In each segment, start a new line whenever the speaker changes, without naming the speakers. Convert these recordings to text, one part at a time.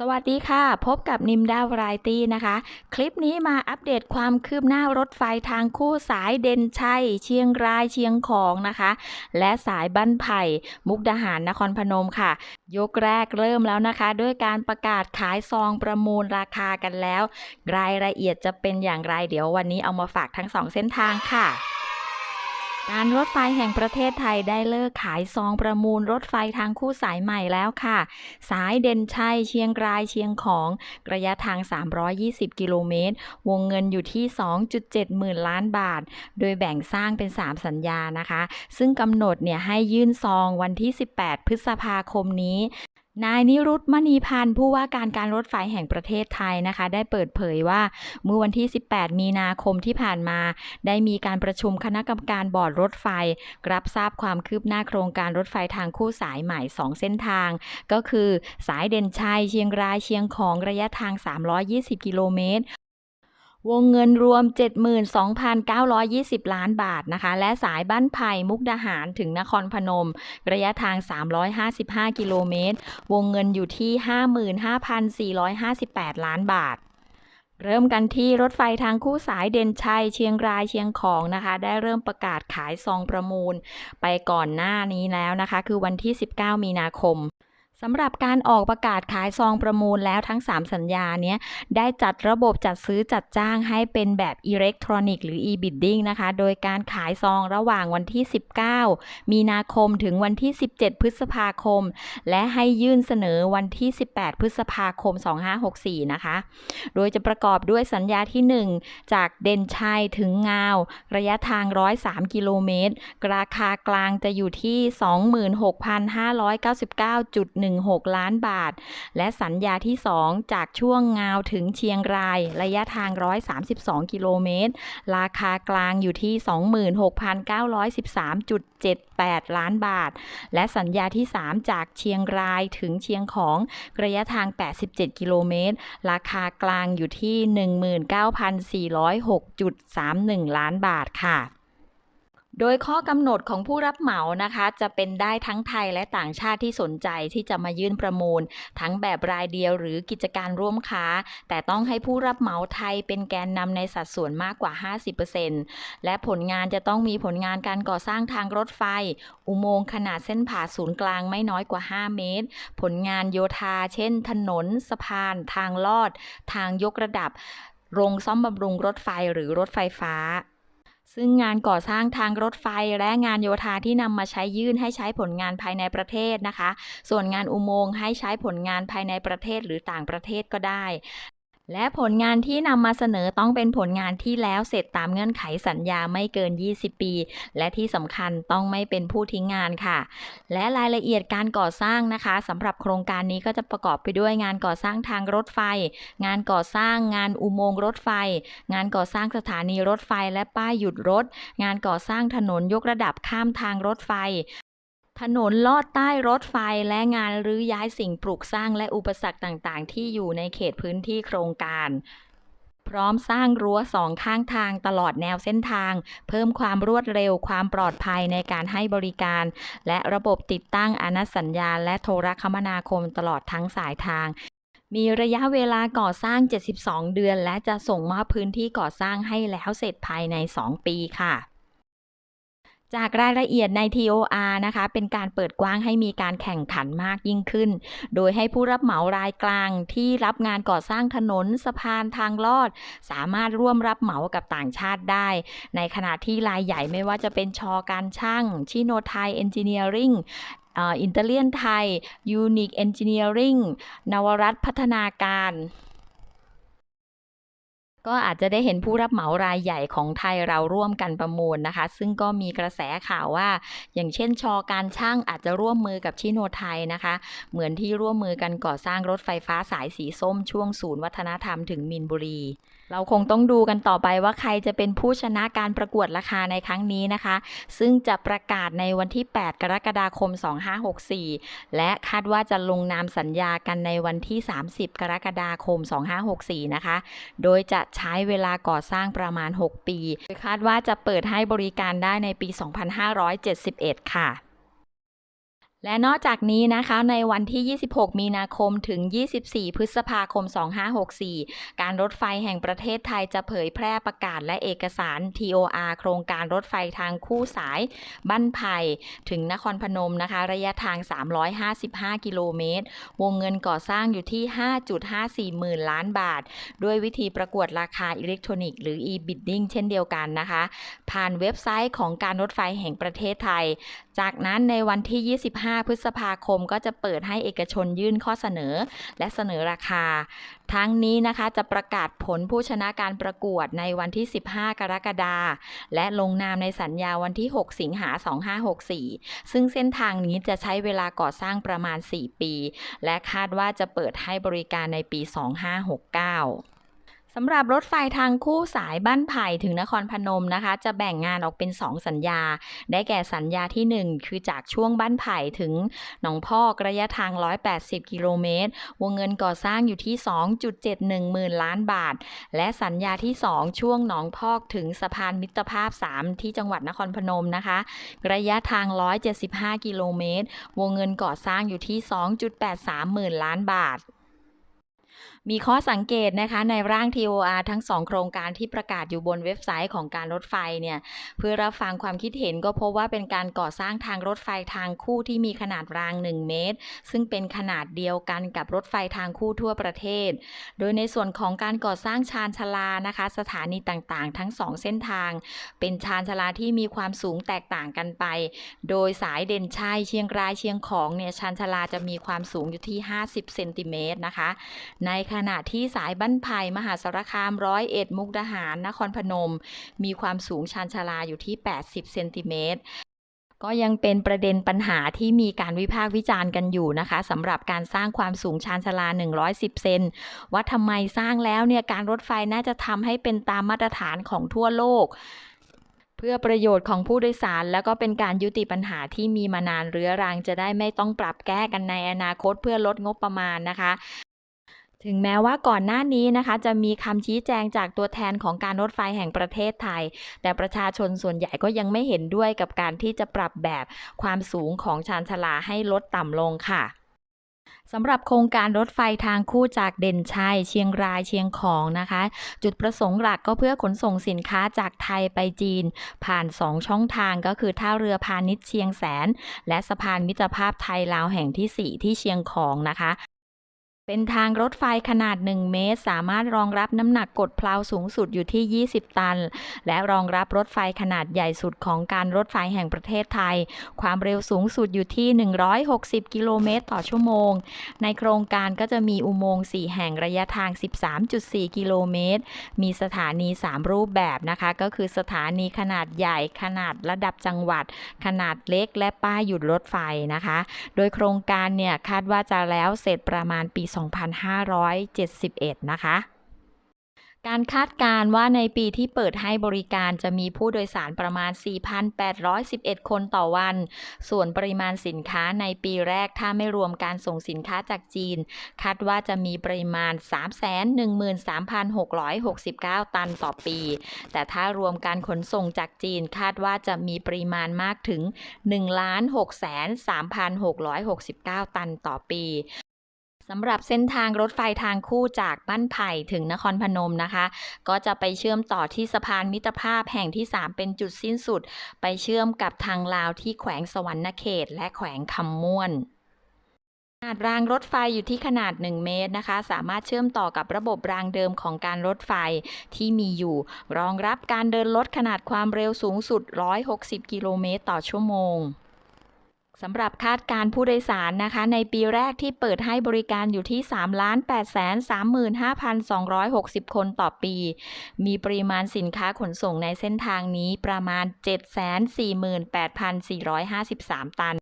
สวัสดีค่ะ พบกับนิมดาวไรตี้นะคะ คลิปนี้มาอัปเดตความคืบหน้ารถไฟทางคู่สายเด่นชัยเชียงรายเชียงของนะคะ และสายบ้านไผ่ มุกดาหารนครพนมค่ะ ยกแรกเริ่มแล้วนะคะ ด้วยการประกาศขายซองประมูลราคากันแล้ว รายละเอียดจะเป็นอย่างไรเดี๋ยววันนี้เอามาฝากทั้งสองเส้นทางค่ะ การรถไฟแห่งประเทศไทยได้เลิกขายซองประมูลรถไฟทางคู่สายใหม่แล้วค่ะ สายเด่นชัยเชียงรายเชียงของระยะทาง 320 กิโลเมตร วงเงินอยู่ที่ 2.7 หมื่นล้านบาท โดยแบ่งสร้างเป็น 3 สัญญานะคะ ซึ่งกำหนดเนี่ยให้ยื่นซองวันที่ 18 พฤษภาคมนี้ นายนิรุตมณีพันธ์ผู้ว่าการการรถไฟแห่งประเทศไทยนะคะ ได้เปิดเผยว่าเมื่อวันที่ 18 มีนาคมที่ผ่านมา ได้มีการประชุมคณะกรรมการบอร์ดรถไฟ รับทราบความคืบหน้าโครงการรถไฟทางคู่สายใหม่ 2 เส้นทาง ก็คือสายเด่นชัยเชียงรายเชียงของระยะทาง 320 กิโลเมตร วงเงินรวม 72,920 ล้านบาทนะคะ และสายบ้านไผ่มุกดาหารถึงนครพนม ระยะทาง 355 กิโลเมตร วงเงินอยู่ที่ 55,458 ล้านบาทเริ่มกันที่รถไฟทางคู่สายเด่นชัยเชียงรายเชียงของนะคะ ได้เริ่มประกาศขายซองประมูล ไปก่อนหน้านี้แล้วนะคะ คือวันที่ 19 มีนาคม สำหรับการออกประกาศขายซองประมูลแล้วทั้ง 3 สัญญาเนี้ยได้จัดระบบจัดซื้อจัดจ้างให้เป็นแบบอิเล็กทรอนิกส์หรือ e-bidding นะคะ โดยการขายซองระหว่างวันที่ 19 มีนาคมถึงวันที่ 17 พฤษภาคม และให้ยื่นเสนอวันที่ 18 พฤษภาคม 2564 นะคะ โดยจะประกอบด้วยสัญญาที่ 1 จากเด่นชัยถึงงาว ระยะทาง 103 กิโลเมตร ราคากลางจะอยู่ที่26,599.16 ล้านบาท และสัญญาที่ 2 จากช่วงงาวถึงเชียงราย ระยะทาง 132 กิโลเมตร ราคากลางอยู่ที่ 26,913.78 ล้านบาท และสัญญาที่ 3 จากเชียงรายถึงเชียงของระยะทาง 87 กิโลเมตร ราคากลางอยู่ที่ 19,406.31 ล้านบาทค่ะ โดยข้อกำหนดของผู้รับเหมานะคะ จะเป็นได้ทั้งไทยและต่างชาติที่สนใจที่จะมายื่นประมูล ทั้งแบบรายเดียวหรือกิจการร่วมค้า แต่ต้องให้ผู้รับเหมาไทยเป็นแกนนำในสัดส่วนมากกว่า 50%และผลงานจะต้องมีผลงานการก่อสร้างทางรถไฟ อุโมงค์ขนาดเส้นผ่าศูนย์กลางไม่น้อยกว่า 5 เมตร ผลงานโยธา เช่น ถนน สะพาน ทางลอด ทางยกระดับ โรงซ่อมบำรุงรถไฟหรือรถไฟฟ้า ซึ่งงานก่อสร้างทางรถไฟและงานโยธาที่นำมาใช้ยื่นให้ใช้ผลงานภายในประเทศนะคะ ส่วนงานอุโมงค์ให้ใช้ผลงานภายในประเทศหรือต่างประเทศก็ได้ และผลงานที่นำมาเสนอต้องเป็นผลงานที่แล้วเสร็จตามเงื่อนไขสัญญาไม่เกิน 20 ปี และที่สำคัญต้องไม่เป็นผู้ทิ้งงานค่ะ และรายละเอียดการก่อสร้างนะคะสำหรับโครงการนี้ก็จะประกอบไปด้วยงานก่อสร้างทางรถไฟ งานก่อสร้างงานอุโมงค์รถไฟ งานก่อสร้างสถานีรถไฟและป้ายหยุดรถ งานก่อสร้างถนนยกระดับข้ามทางรถไฟ ถนนลอดใต้รถไฟและงานรื้อย้ายสิ่งปลูกสร้างและอุปสรรคต่างๆ ที่อยู่ในเขตพื้นที่โครงการ พร้อมสร้างรั้วสองข้างทางตลอดแนวเส้นทาง เพิ่มความรวดเร็วความปลอดภัยในการให้บริการ และระบบติดตั้งอนัสัญญาณและโทรคมนาคมตลอดทั้งสายทาง มีระยะเวลาก่อสร้าง 72 เดือน และจะส่งมอบพื้นที่ก่อสร้างให้แล้วเสร็จภายใน 2 ปีค่ะ จากรายละเอียดใน TOR นะคะ เป็นการเปิดกว้างให้มีการแข่งขันมากยิ่งขึ้น โดยให้ผู้รับเหมารายกลางที่รับงานก่อสร้างถนนสะพานทางลอด สามารถร่วมรับเหมากับต่างชาติได้ ในขณะที่รายใหญ่ไม่ว่าจะเป็นชอการช่าง ชิโนไทยเอนจิเนียริงอินเตอร์เลียนไทยยูนิคเอนจิเนียริงนวรัตพัฒนาการ ก็อาจจะได้เห็นผู้รับเหมารายใหญ่ของไทยเราร่วมกันประมูลนะคะ ซึ่งก็มีกระแสข่าวว่า อย่างเช่นชอการช่างอาจจะร่วมมือกับชิโนไทยนะคะ เหมือนที่ร่วมมือกันก่อสร้างรถไฟฟ้าสายสีส้มช่วงศูนย์วัฒนธรรมถึงมินบุรี เราคงต้องดูกันต่อไปว่าใครจะเป็นผู้ชนะการประกวดราคาในครั้งนี้นะคะ ซึ่งจะประกาศในวันที่ 8 กรกฎาคม 2564 และคาดว่าจะลงนามสัญญากันในวันที่ 30 กรกฎาคม 2564 นะคะ โดยจะใช้เวลาก่อสร้างประมาณ 6 ปีโดยคาดว่าจะเปิดให้บริการได้ในปี 2571 ค่ะ และนอกจากนี้นะคะในวันที่ 26 มีนาคมถึง 24 พฤษภาคม 2564 การรถไฟแห่งประเทศไทยจะเผยแพร่ประกาศและเอกสาร TOR โครงการรถไฟทางคู่สายบ้านไผ่ถึงนครพนมนะคะ ระยะทาง 355 กิโลเมตร วงเงินก่อสร้างอยู่ที่ 5.54 หมื่นล้านบาท ด้วยวิธีประกวดราคาอิเล็กทรอนิกส์หรือ e-bidding เช่นเดียวกันนะคะ ผ่านเว็บไซต์ของการรถไฟแห่งประเทศไทย จากนั้นในวันที่ 25พฤษภาคมก็จะเปิดให้เอกชนยื่นข้อเสนอ และเสนอราคา ทั้งนี้นะคะจะประกาศผลผู้ชนะการประกวดในวันที่ 15 กรกฎาคมและลงนามในสัญญาวันที่ 6 สิงหา 2564 ซึ่งเส้นทางนี้จะใช้เวลาก่อสร้างประมาณ 4 ปี และคาดว่าจะเปิดให้บริการในปี 2569 สำหรับรถไฟทางคู่สายบ้านไผ่ถึงนครพนมนะคะ จะแบ่งงานออกเป็น 2 สัญญา ได้แก่สัญญาที่ 1 คือจากช่วงบ้านไผ่ถึงหนองพอกระยะทาง 180 กิโลเมตร วงเงินก่อสร้างอยู่ที่ 2.71หมื่นล้านบาท และสัญญาที่ 2 ช่วงหนองพอกถึงสะพานมิตรภาพ 3 ที่จังหวัดนครพนมนะคะ ระยะทาง 175 กิโลเมตร วงเงินก่อสร้างอยู่ที่ 2.83หมื่นล้านบาท มีข้อสังเกตนะคะในร่าง TOR ทั้ง 2 โครงการที่ประกาศอยู่บนเว็บไซต์ของการรถไฟเนี่ยเพื่อรับฟังความคิดเห็นก็พบว่าเป็นการก่อสร้างทางรถไฟทางคู่ที่มีขนาดราง 1 เมตร ซึ่งเป็นขนาดเดียวกันกับรถไฟทางคู่ทั่วประเทศ โดยในส่วนของการก่อสร้างชานชลานะคะ สถานีต่างๆ ทั้ง 2 เส้นทาง เป็นชานชลาที่มีความสูงแตกต่างกันไป โดยสายเด่นชัยเชียงรายเชียงของเนี่ยชานชลาจะมีความสูงอยู่ที่ 50 เซนติเมตรนะคะในขขณะที่สายบ้านไผ่มหาสารคามร้อยเอ็ดมุกดาหาร นครพนม มีความสูงชานชาลาอยู่ที่ 80 เซนติเมตรก็ยังเป็นประเด็นปัญหาที่มีการวิพากษ์วิจารณ์กันอยู่นะคะสำหรับการสร้างความสูงชานชาลา 110 เซนว่าทำไมสร้างแล้วเนี่ยการรถไฟน่าจะทำให้เป็นตามมาตรฐานของทั่วโลก เพื่อประโยชน์ของผู้โดยสาร แล้วก็เป็นการยุติปัญหาที่มีมานานเรื้อรังจะได้ไม่ต้องปรับแก้กันในอนาคตเพื่อลดงบประมาณนะคะ ถึงแม้ว่าก่อนหน้านี้นะคะ จะมีคำชี้แจงจากตัวแทนของการรถไฟแห่งประเทศไทย แต่ประชาชนส่วนใหญ่ก็ยังไม่เห็นด้วยกับการที่จะปรับแบบความสูงของชานชาลาให้ลดต่ำลงค่ะสำหรับโครงการรถไฟทางคู่จากเด่นชัยเชียงรายเชียงของนะคะ จุดประสงค์หลักก็เพื่อขนส่งสินค้าจากไทยไปจีน ผ่าน 2 ช่องทางก็คือท่าเรือพาณิชย์เชียงแสน และสะพานมิตรภาพไทยลาวแห่งที่ 4 ที่เชียงของนะคะ เป็นทางรถไฟขนาด 1 เมตร สามารถรองรับน้ำหนักกดเพลาสูงสุดอยู่ที่ 20 ตัน และรองรับรถไฟขนาดใหญ่สุดของการรถไฟแห่งประเทศไทย ความเร็วสูงสุดอยู่ที่ 160 กิโลเมตรต่อชั่วโมง ในโครงการก็จะมีอุโมงค์ 4 แห่งระยะทาง 13.4 กิโลเมตร มีสถานี 3 รูปแบบนะคะ ก็คือสถานีขนาดใหญ่ ขนาดระดับจังหวัด ขนาดเล็ก และป้ายหยุดรถไฟนะคะ โดยโครงการเนี่ยคาดว่าจะแล้วเสร็จประมาณปี2571 นะคะการคาดการณ์ว่าในปีที่เปิดให้บริการจะมีผู้โดยสารประมาณ 4,811 คนต่อวัน ส่วนปริมาณสินค้าในปีแรกถ้าไม่รวมการส่งสินค้าจากจีน คาดว่าจะมีปริมาณ 313,669 ตันต่อปี แต่ถ้ารวมการขนส่งจากจีนคาดว่าจะมีปริมาณมากถึง 1,603,669 ตันต่อปี สำหรับเส้นทางรถไฟทางคู่จากบ้านไผ่ถึงนครพนมนะคะ ก็จะไปเชื่อมต่อที่สะพานมิตรภาพแห่งที่ 3 เป็นจุดสิ้นสุด ไปเชื่อมกับทางลาวที่แขวงสวรรณเขต และแขวงคำม่วนขนาดรางรถไฟอยู่ที่ขนาด 1 เมตรนะคะ สามารถเชื่อมต่อกับระบบรางเดิมของการรถไฟที่มีอยู่ รองรับการเดินรถขนาดความเร็วสูงสุด 160 กิโลเมตรต่อชั่วโมง สำหรับคาดการผู้โดยสารนะคะ ในปีแรกที่เปิดให้บริการอยู่ที่ 3,835,260 คนต่อปี มีปริมาณสินค้าขนส่งในเส้นทางนี้ประมาณ 748,453 ตัน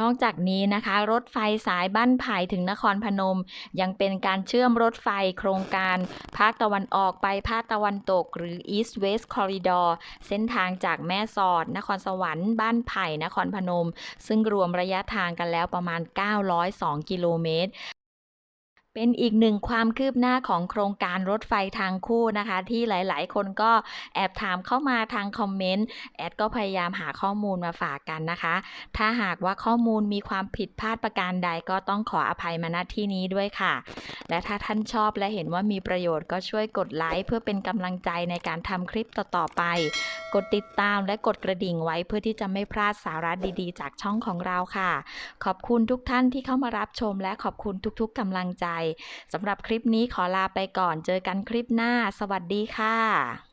นอกจากนี้นะคะ รถไฟสายบ้านไผ่ถึงนครพนม ยังเป็นการเชื่อมรถไฟโครงการภาคตะวันออกไปภาคตะวันตก หรือ East West Corridor เส้นทางจากแม่สอด นครสวรรค์ บ้านไผ่นครพนม ซึ่งรวมระยะทางกันแล้วประมาณ 902 กิโลเมตร เป็นอีกหนึ่งความคืบหน้าของโครงการรถไฟทางคู่นะคะ ที่หลายๆ คนก็แอบถามเข้ามาทางคอมเมนต์แอดก็พยายามหาข้อมูลมาฝากกันนะคะ ถ้าหากว่าข้อมูลมีความผิดพลาดประการใดก็ต้องขออภัยมาณที่นี้ด้วยค่ะ และถ้าท่านชอบและเห็นว่ามีประโยชน์ก็ช่วยกดไลค์เพื่อเป็นกำลังใจในการทำคลิปต่อๆไป กดติดตามและกดกระดิ่งไว้เพื่อที่จะไม่พลาดสาระดีๆ จากช่องของเราค่ะ ขอบคุณทุกท่านที่เข้ามารับชมและขอบคุณทุก ๆกำลังใจสำหรับคลิปนี้ขอลาไปก่อน เจอกันคลิปหน้า สวัสดีค่ะ